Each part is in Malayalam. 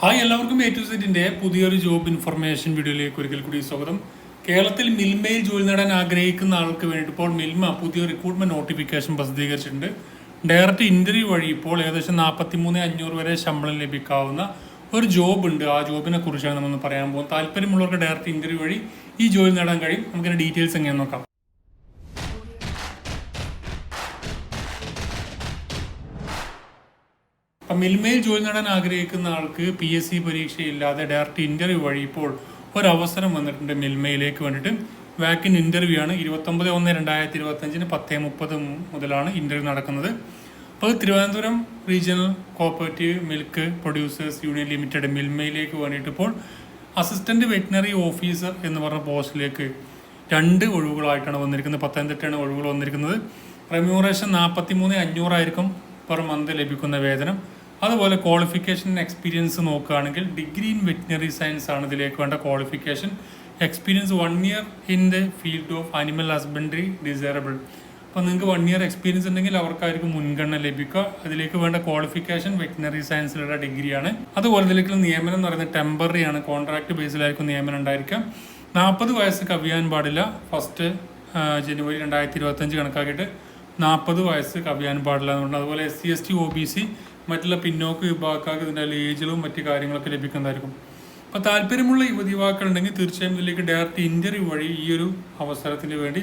ഹായ് എല്ലാവർക്കും സെറ്റിന്റെ പുതിയൊരു ജോബ് ഇൻഫർമേഷൻ വീഡിയോയിലേക്ക് ഒരിക്കൽ കൂടി സ്വാഗതം. കേരളത്തിൽ മിൽമയിൽ ജോലി നേടാൻ ആഗ്രഹിക്കുന്ന ആൾക്ക് വേണ്ടി ഇപ്പോൾ മിൽമ പുതിയ റിക്രൂട്ട്മെന്റ് നോട്ടിഫിക്കേഷൻ പ്രസിദ്ധീകരിച്ചിട്ടുണ്ട്. ഡയറക്റ്റ് ഇന്റർവ്യൂ വഴി ഇപ്പോൾ ഏകദേശം നാൽപ്പത്തി മൂന്ന് അഞ്ഞൂറ് വരെ ശമ്പളം ലഭിക്കാവുന്ന ഒരു ജോബ് ഉണ്ട്. ആ ജോബിനെ കുറിച്ചാണ് നമ്മൾ പറയാൻ പോകുന്നത്. താല്പര്യമുള്ളവർക്ക് ഡയറക്റ്റ് ഇന്റർവ്യൂ വഴി ഈ ജോലി നേടാൻ കഴിയും. നമുക്കിന്റെ ഡീറ്റെയിൽസ് എങ്ങനെ നോക്കാം. അപ്പം മിൽമയിൽ ജോലി നേടാൻ ആഗ്രഹിക്കുന്ന ആൾക്ക് പി എസ് സി പരീക്ഷയില്ലാതെ ഡയറക്റ്റ് ഇന്റർവ്യൂ വഴി ഇപ്പോൾ ഒരവസരം വന്നിട്ടുണ്ട് മിൽമയിലേക്ക് വേണ്ടിയിട്ട്. വാക്കിൻ ഇന്റർവ്യൂ ആണ്. ഇരുപത്തൊമ്പത് ഒന്ന് രണ്ടായിരത്തി ഇരുപത്തഞ്ചിന് പത്ത് മുപ്പത് മുതലാണ് ഇന്റർവ്യൂ നടക്കുന്നത്. അപ്പോൾ Thiruvananthapuram regional cooperative milk producers union limited മിൽമയിലേക്ക് വേണ്ടിയിട്ട് ഇപ്പോൾ അസിസ്റ്റന്റ് വെറ്റിനറി ഓഫീസർ എന്ന് പറഞ്ഞ പോസ്റ്റിലേക്ക് രണ്ട് ഒഴിവുകളായിട്ടാണ് വന്നിരിക്കുന്നത്. പത്തനംതിട്ടയാണ് ഒഴിവുകൾ വന്നിരിക്കുന്നത്. റെമ്യൂറേഷൻ നാൽപ്പത്തി മൂന്ന് അഞ്ഞൂറായിരിക്കും പെർ മന്ത് ലഭിക്കുന്ന വേതനം. അതുപോലെ ക്വാളിഫിക്കേഷൻ എക്സ്പീരിയൻസ് നോക്കുകയാണെങ്കിൽ ഡിഗ്രി ഇൻ വെറ്റിനറി സയൻസ് ആണ് ഇതിലേക്ക് വേണ്ട qualification experience one year in the field of animal husbandry desirable അപ്പോൾ നിങ്ങൾക്ക് വൺ ഇയർ എക്സ്പീരിയൻസ് ഉണ്ടെങ്കിൽ അവർക്കായിരിക്കും മുൻഗണന ലഭിക്കുക. അതിലേക്ക് വേണ്ട ക്വാളിഫിക്കേഷൻ വെറ്റിനറി സയൻസിലുള്ള ഡിഗ്രിയാണ് അതുപോലെ ഇതിലേക്കുള്ള നിയമനം എന്ന് പറയുന്നത് ടെമ്പററി ആണ്. കോൺട്രാക്ട് ബേസിലായിരിക്കും നിയമനം ഉണ്ടായിരിക്കാം നാൽപ്പത് വയസ്സ് കവിയാൻ പാടില്ല. ഫസ്റ്റ് ജനുവരി രണ്ടായിരത്തി ഇരുപത്തഞ്ച് കണക്കാക്കിയിട്ട് നാൽപ്പത് വയസ്സ് കവിയാൻ പാടില്ല എന്നുണ്ട് അതുപോലെ S C S T O B C മറ്റുള്ള പിന്നോക്ക വിഭാഗക്കാർക്ക് ഇതിന്റെ ഏജിലും മറ്റു കാര്യങ്ങളൊക്കെ ലഭിക്കുന്നതായിരിക്കും. അപ്പോൾ താല്പര്യമുള്ള യുവതി യുവാക്കളുണ്ടെങ്കിൽ തീർച്ചയായും ഇതിലേക്ക് ഡയറക്റ്റ് ഇന്റർവ്യൂ വഴി ഈ ഒരു അവസരത്തിന് വേണ്ടി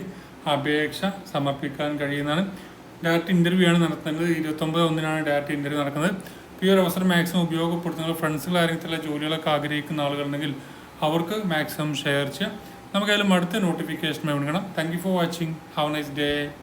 അപേക്ഷ സമർപ്പിക്കാൻ കഴിയുന്നതാണ്. ഡയറക്റ്റ് ഇന്റർവ്യൂ ആണ് നടത്തുന്നത് ഇരുപത്തൊമ്പത് ഒന്നിനാണ് ഡയറക്റ്റ് ഇന്റർവ്യൂ നടക്കുന്നത്. ഈ ഒരു അവസരം മാക്സിമം ഉപയോഗപ്പെടുത്തുന്ന ഫ്രണ്ട്സുകൾ ആരെങ്കിലും ജോലികളൊക്കെ ആഗ്രഹിക്കുന്ന ആളുകളുണ്ടെങ്കിൽ അവർക്ക് മാക്സിമം ഷെയർ ചെയ്യാം നമുക്കതിലും അടുത്ത നോട്ടിഫിക്കേഷൻ വേണം thank you for watching have nice day